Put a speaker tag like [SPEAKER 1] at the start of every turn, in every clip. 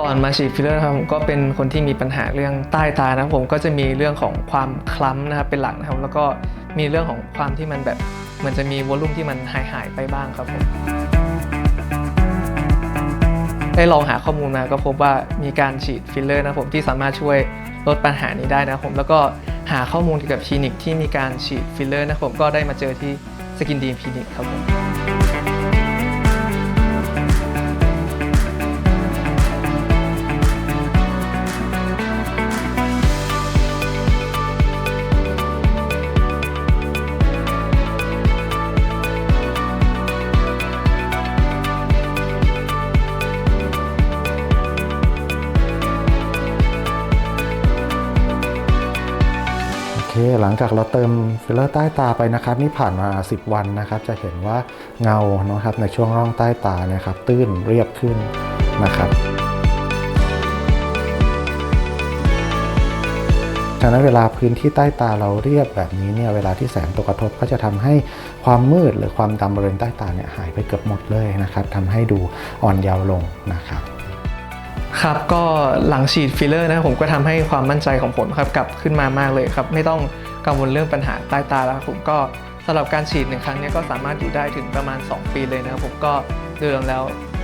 [SPEAKER 1] ก่อนมาฉีดฟิลเลอร์ครับผมก็เป็นคนที่มีปัญหาเรื่องใต้ตานะครับผมก็จะมีเรื่องของความคล้ำนะครับเป็นหลักนะครับ แล้วก็มีเรื่องของความที่มันแบบเหมือนจะมีวอลลุ่มที่มันหายหายไปบ้างครับผมได้ลองหาข้อมูลมาก็พบว่ามีการฉีดฟิลเลอร์นะครับผมที่สามารถช่วยลดปัญหานี้ได้นะครับผมแล้วก็หาข้อมูลเกี่ยวกับคลินิกที่มีการฉีดฟิลเลอร์นะครับผมก็ได้มาเจอที่สกินดีคลินิกครับผม
[SPEAKER 2] หลังจากเราเติมฟิลเลอร์ใต้ตาไปนะครับ นี่ผ่านมา 10 วันนะครับ จะเห็นว่าเงานะครับในช่วงร่องใต้ตานะครับ ตื้นเรียบขึ้นนะครับฉะนั้นเวลาพื้นที่ใต้ตาเราเรียบแบบนี้เนี่ยเวลาที่แสงตกกระทบก็จะทำให้ความมืดหรือความดำบริเวณใต้ตาเนี่ยหายไปเกือบหมดเลยนะครับทำให้ดูอ่อนเยาว์ลงนะครับ
[SPEAKER 1] ครับก็หลังฉีดฟิลเลอร์นะครับผมก็ทำให้ความมั่นใจของผมครับกลับขึ้นมามากเลยครับไม่ต้องกังวลเรื่องปัญหาใต้ตาแล้วครับผมก็สำหรับการฉีดหนึ่งครั้งเนี้ก็สามารถอยู่ได้ถึงประมาณ 2 ปีเลยนะครับผมก็โดยรวมแล้ว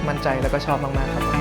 [SPEAKER 1] มั่นใจแล้วก็ชอบมากๆครับ